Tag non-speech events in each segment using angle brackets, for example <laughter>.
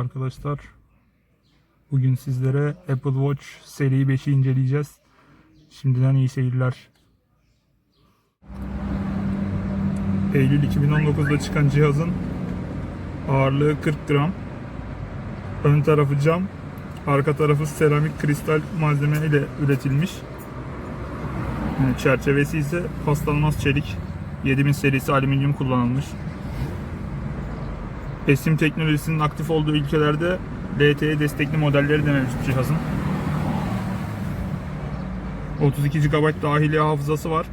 arkadaşlar. Bugün sizlere Apple Watch seri 5'i inceleyeceğiz. Şimdiden iyi seyirler. Eylül 2019'da çıkan cihazın ağırlığı 40 gram. Ön tarafı cam, arka tarafı seramik kristal malzeme ile üretilmiş. Çerçevesi ise paslanmaz çelik. 7000 serisi alüminyum kullanılmış. Esim teknolojisinin aktif olduğu ülkelerde LTE destekli modelleri de mevcut cihazın. 32 GB dahili hafızası var.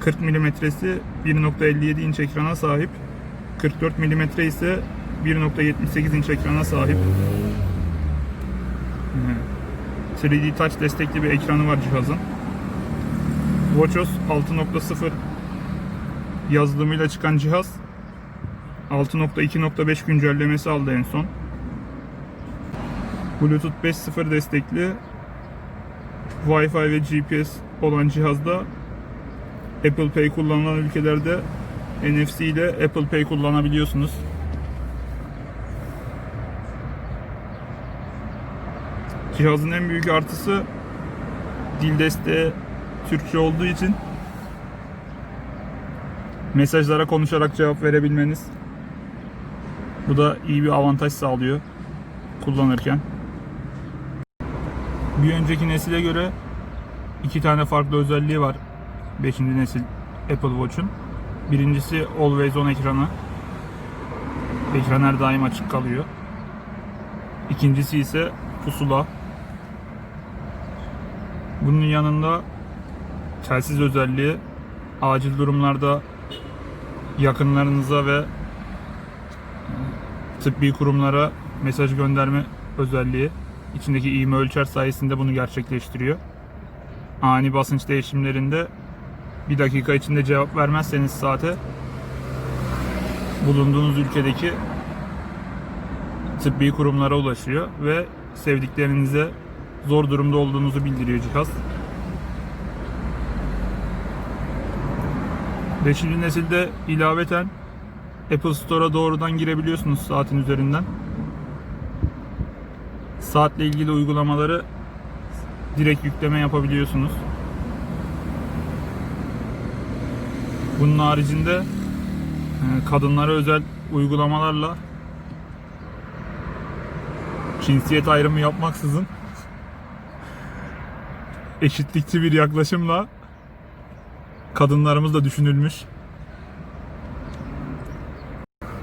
40 mm'si 1.57 inç ekrana sahip. 44 mm ise 1.78 inç ekrana sahip. 3D Touch destekli bir ekranı var cihazın. WatchOS 6.0 yazılımıyla çıkan cihaz 6.2.5 güncellemesi aldı en son. Bluetooth 5.0 destekli Wi-Fi ve GPS olan cihazda Apple Pay kullanılan ülkelerde NFC ile Apple Pay kullanabiliyorsunuz. Cihazın en büyük artısı dil desteği Türkçe olduğu için mesajlara konuşarak cevap verebilmeniz. Bu da iyi bir avantaj sağlıyor kullanırken. Bir önceki nesile göre iki tane farklı özelliği var 5. nesil Apple Watch'un. Birincisi Always On ekranı. Ekran her daim açık kalıyor. İkincisi ise pusula. Bunun yanında telsiz özelliği acil durumlarda yakınlarınıza ve tıbbi kurumlara mesaj gönderme özelliği içindeki iğme ölçer sayesinde bunu gerçekleştiriyor. Ani basınç değişimlerinde bir dakika içinde cevap vermezseniz saate bulunduğunuz ülkedeki tıbbi kurumlara ulaşıyor ve sevdiklerinize zor durumda olduğunuzu bildiriyor cihaz. 5. nesilde ilaveten Apple Store'a doğrudan girebiliyorsunuz saatin üzerinden. Saatle ilgili uygulamaları direkt yükleme yapabiliyorsunuz. Bunun haricinde e, kadınlara özel uygulamalarla cinsiyet ayrımı yapmaksızın eşitlikçi bir yaklaşımla kadınlarımız da düşünülmüş.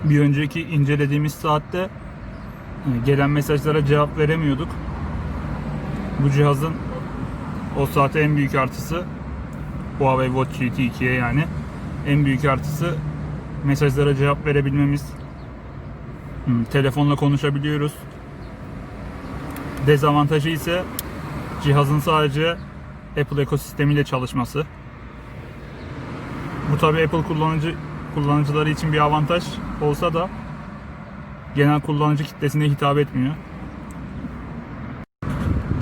Bir önceki incelediğimiz saatte e, gelen mesajlara cevap veremiyorduk. Bu cihazın o saate en büyük artısı Huawei Watch GT 2'ye yani en büyük artısı mesajlara cevap verebilmemiz. Hmm, Telefonla konuşabiliyoruz. Dezavantajı ise cihazın sadece Apple ekosistemiyle çalışması. Bu tabi Apple kullanıcı kullanıcıları için bir avantaj olsa da genel kullanıcı kitlesine hitap etmiyor.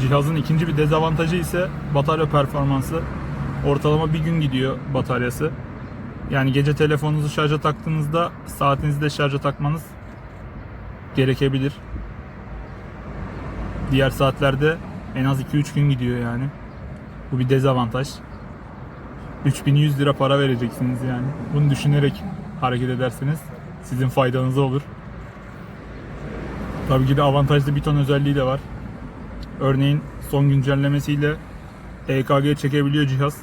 Cihazın ikinci bir dezavantajı ise batarya performansı. Ortalama bir gün gidiyor bataryası. Yani gece telefonunuzu şarja taktığınızda saatinizi de şarja takmanız gerekebilir. Diğer saatlerde en az 2-3 gün gidiyor yani. Bu bir dezavantaj. 3100 lira para vereceksiniz yani. Bunu düşünerek hareket ederseniz sizin faydanıza olur. Tabii ki de avantajlı bir ton özelliği de var. Örneğin son güncellemesiyle EKG çekebiliyor cihaz.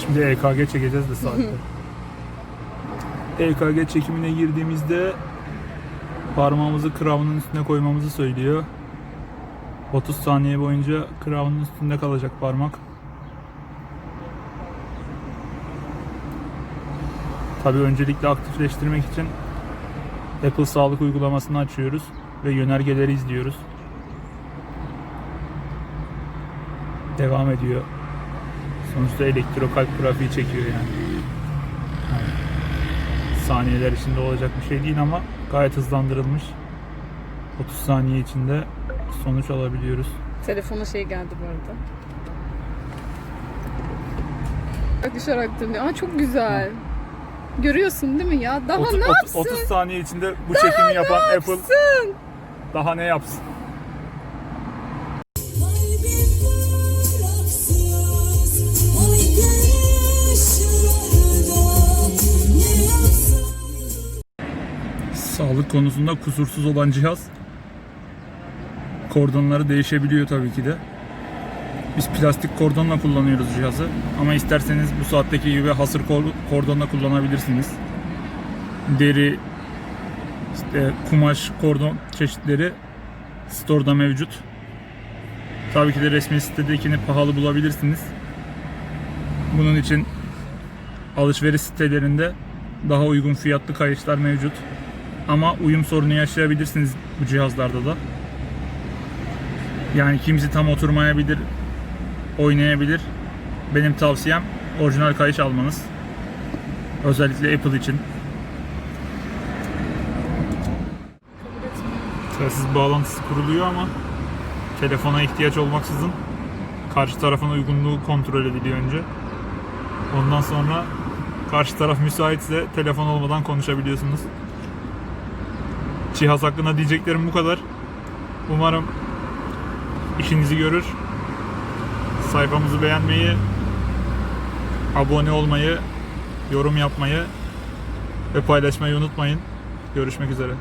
Şimdi EKG çekeceğiz de saatte. <laughs> EKG çekimine girdiğimizde parmağımızı kravunun üstüne koymamızı söylüyor. 30 saniye boyunca kravunun üstünde kalacak parmak. Tabii öncelikle aktifleştirmek için Apple Sağlık uygulamasını açıyoruz ve yönergeleri izliyoruz. Devam ediyor. Sonuçta elektrokalp grafiği çekiyor yani. yani. Saniyeler içinde olacak bir şey değil ama gayet hızlandırılmış. 30 saniye içinde sonuç alabiliyoruz. Telefona şey geldi bu arada. Bak dışarı aktırmıyor. Aa çok güzel. Görüyorsun değil mi ya? Daha Otuz- ne yapsın? 30 saniye içinde bu çekimi yapan Apple yapsın? daha ne yapsın? Ne Sağlık konusunda kusursuz olan cihaz kordonları değişebiliyor tabii ki de. Biz plastik kordonla kullanıyoruz cihazı ama isterseniz bu saatteki gibi hasır kor- kordonla kullanabilirsiniz. Deri, işte kumaş kordon çeşitleri store'da mevcut. Tabii ki de resmi sitedekini pahalı bulabilirsiniz. Bunun için alışveriş sitelerinde daha uygun fiyatlı kayışlar mevcut. Ama uyum sorunu yaşayabilirsiniz bu cihazlarda da. Yani kimisi tam oturmayabilir, oynayabilir. Benim tavsiyem orijinal kayış almanız. Özellikle Apple için. Telsiz bağlantısı kuruluyor ama telefona ihtiyaç olmaksızın karşı tarafın uygunluğu kontrol ediliyor önce. Ondan sonra karşı taraf müsaitse telefon olmadan konuşabiliyorsunuz. Cihaz hakkında diyeceklerim bu kadar. Umarım işinizi görür. Sayfamızı beğenmeyi, abone olmayı, yorum yapmayı ve paylaşmayı unutmayın. Görüşmek üzere.